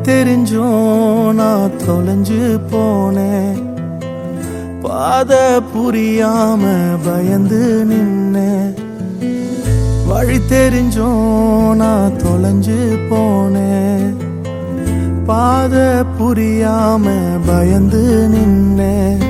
வழி தெரிஞ்சும் நான் தொலைஞ்சு போனேன். பாத புரியாம பயந்து நின்னேன். வழி தெரிஞ்சும் நான் தொலைஞ்சு போனேன். பாத புரியாம பயந்து நின்னேன்.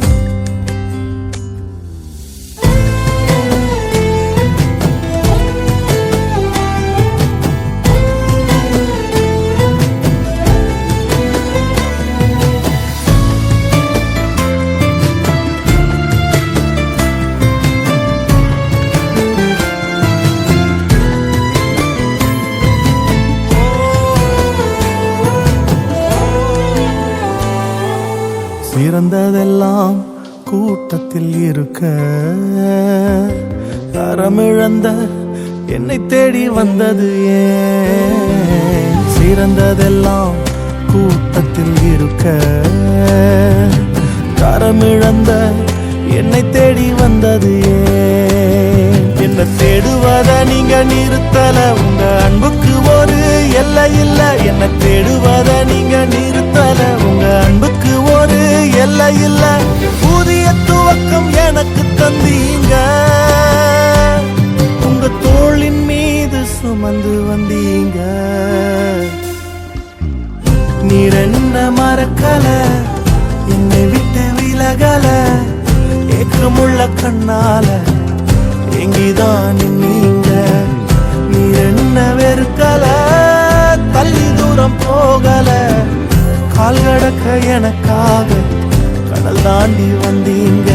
சிறந்ததெல்லாம் கூட்டத்தில் இருக்க. அறமிழந்த என்னை தேடி வந்தது ஏன்? சிறந்ததெல்லாம் கூட்டத்தில் இருக்க. தரமிழந்த என்னை தேடி வந்தது ஏன்? என்ன தேடுவத நீங்க நிறுத்தல. உங்க அன்புக்கு ஒரு எல்லை இல்ல. என்ன தேடுவத நீங்க நிறுத்தல. உங்க அன்புக்கு ஒரு எல்லை இல்ல புதிய துவக்கம் எனக்கு தந்தீங்க. உங்க தோளின் மீது சுமந்து வந்தீங்க. நீர் என்ன மறக்கல என்னை விட்டு விலகல ஏக்கமுள்ள கண்ணால எங்கிதான் நீங்க. நீர் என்ன வெறுக்கல தள்ளி தூரம் போகல கால் கடக்க எனக்காக. தாண்டி வந்தீங்க.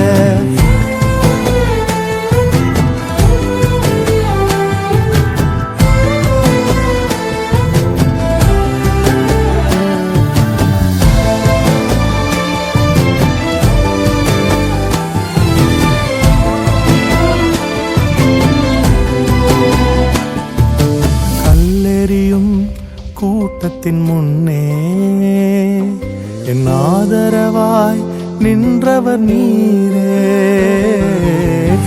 கூட்டத்தின் முன்னே என் ஆதரவாய் நின்றவர் நீரே.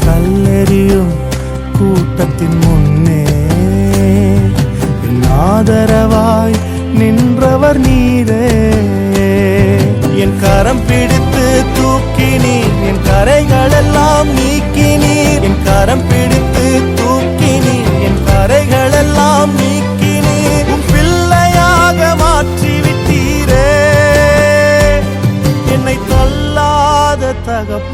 கல்லெறியும் கூட்டத்தின் முன்னே. என் ஆதரவாய் நின்றவர் நீரே. என் கரம் பிடித்து தூக்கினீர். என் கரைகளெல்லாம் நீக்கினீர். என் கரம் பிடித்து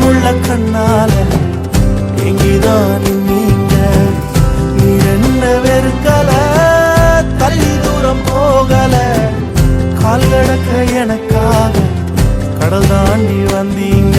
உள்ள கண்ணால எங்கிதான் நீங்க. நீ என்ன வெறுக்கல? தள்ளி தூரம் போகல. கால் கடக்க எனக்காக கடல் தாண்டி வந்தீங்க.